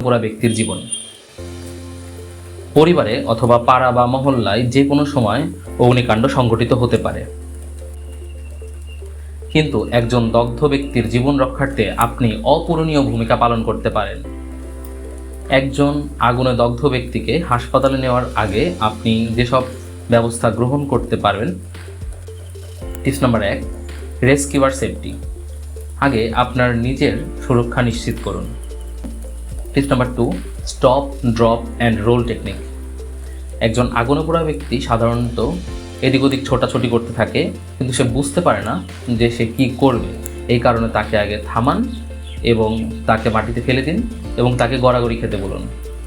পুরা ব্যক্তির জীবন। পরিবারে অথবা পাড়া বা মহল্লায় যে কোনো সময় অগ্নিকাণ্ড সংঘটিত হতে পারে। কিন্তু একজন দগ্ধ ব্যক্তির জীবন রক্ষার্থে আপনি অপূরণীয় ভূমিকা পালন করতে পারেন। একজন আগুনে দগ্ধ ব্যক্তিকে হাসপাতালে নেওয়ার আগে আপনি যেসব ব্যবস্থা গ্রহণ করতে পারবেন, টিপস নাম্বার এক, রেস্কিউয়ার সেফটি। আগে আপনার নিজের সুরক্ষা নিশ্চিত করুন। Tips number two stop drop and roll technique একজন আগুনে পোড়া ব্যক্তি সাধারণত এদিক ওদিক ছোটাছুটি করতে থাকে, কিন্তু সে বুঝতে পারে না যে সে কি করবে। এই কারণে তাকে আগে থামান এবং তাকে মাটিতে ফেলে দিন এবং তাকে গড়াগড়ি খেতে বলুন।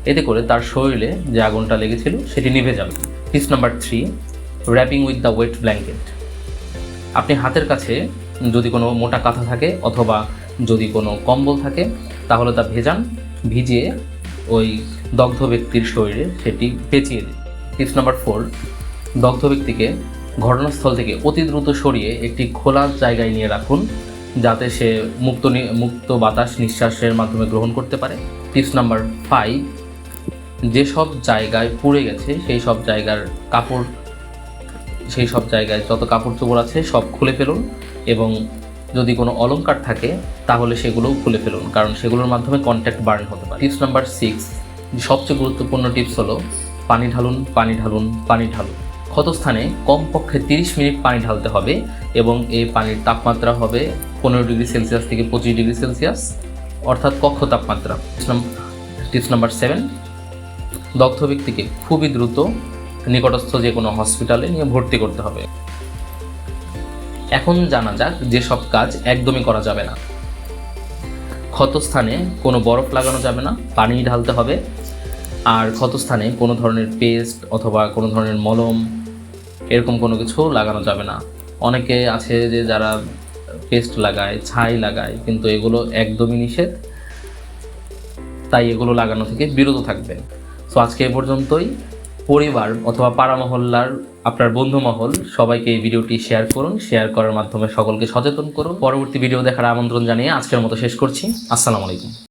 এতে করে তার শরীরে যে আগুনটা লেগেছিল সেটি নিভে যাবে। Tips number three wrapping with the wet blanket আপনি হাতের কাছে যদি কোনো মোটা কাঁথা থাকে অথবা যদি কোনো কম্বল থাকে, তাহলে তা ভেজান। ভিজিয়ে ওই দগ্ধ ব্যক্তির শরীরে সেটি পেঁচিয়ে দিন টিপস নাম্বার ফোর, দগ্ধ ব্যক্তিকে ঘটনাস্থল থেকে অতি দ্রুত সরিয়ে একটি খোলা জায়গায় নিয়ে রাখুন যাতে সে মুক্ত মুক্ত বাতাস নিঃশ্বাসের মাধ্যমে গ্রহণ করতে পারে। টিপস নাম্বার ফাইভ, যেসব জায়গায় পুড়ে গেছে সেই সব জায়গার কাপড় সেই সব জায়গায় যত কাপড় চোপড় আছে সব খুলে ফেলুন এবং যদি কোনো অলংকার থাকে, তাহলে সেগুলোও খুলে ফেলুন, কারণ সেগুলোর মাধ্যমে কন্ট্যাক্ট বার্ন হতে পারে। টিপস নাম্বার সিক্স সবচেয়ে গুরুত্বপূর্ণ টিপস হলো পানি ঢালুন পানি ঢালুন পানি ঢালুন। ক্ষতস্থানে কমপক্ষে তিরিশ মিনিট পানি ঢালতে হবে এবং এই পানির তাপমাত্রা হবে পনেরো ডিগ্রি সেলসিয়াস থেকে পঁচিশ ডিগ্রি সেলসিয়াস, অর্থাৎ কক্ষ তাপমাত্রা। টিপস নাম্বার সেভেন দগ্ধ ব্যক্তিকে খুবই দ্রুত নিকটস্থ যে কোনো হসপিটালে নিয়ে ভর্তি করতে হবে। এখন জানা যাক যেসব কাজ একদমই করা যাবে না। ক্ষতস্থানে কোনো বরফ লাগানো যাবে না, পানি ঢালতে হবে। আর ক্ষতস্থানে কোনো ধরনের পেস্ট অথবা কোনো ধরনের মলম, এরকম কোনো কিছু লাগানো যাবে না। অনেকে আছে যে যারা পেস্ট লাগায়, ছাই লাগায়, কিন্তু এগুলো একদমই নিষেধ। তাই এগুলো লাগানো থেকে বিরত থাকবেন। সো আজকে এ পর্যন্তই। পরিবার অথবা পাড়া মহল্লার আপনার বন্ধু মহল সবাইকে এই ভিডিওটি শেয়ার করুন শেয়ার করার মাধ্যমে সকলকে সচেতন করুন। পরবর্তী ভিডিও দেখার আমন্ত্রণ জানিয়ে আজকের মতো শেষ করছি। আসসালামু আলাইকুম।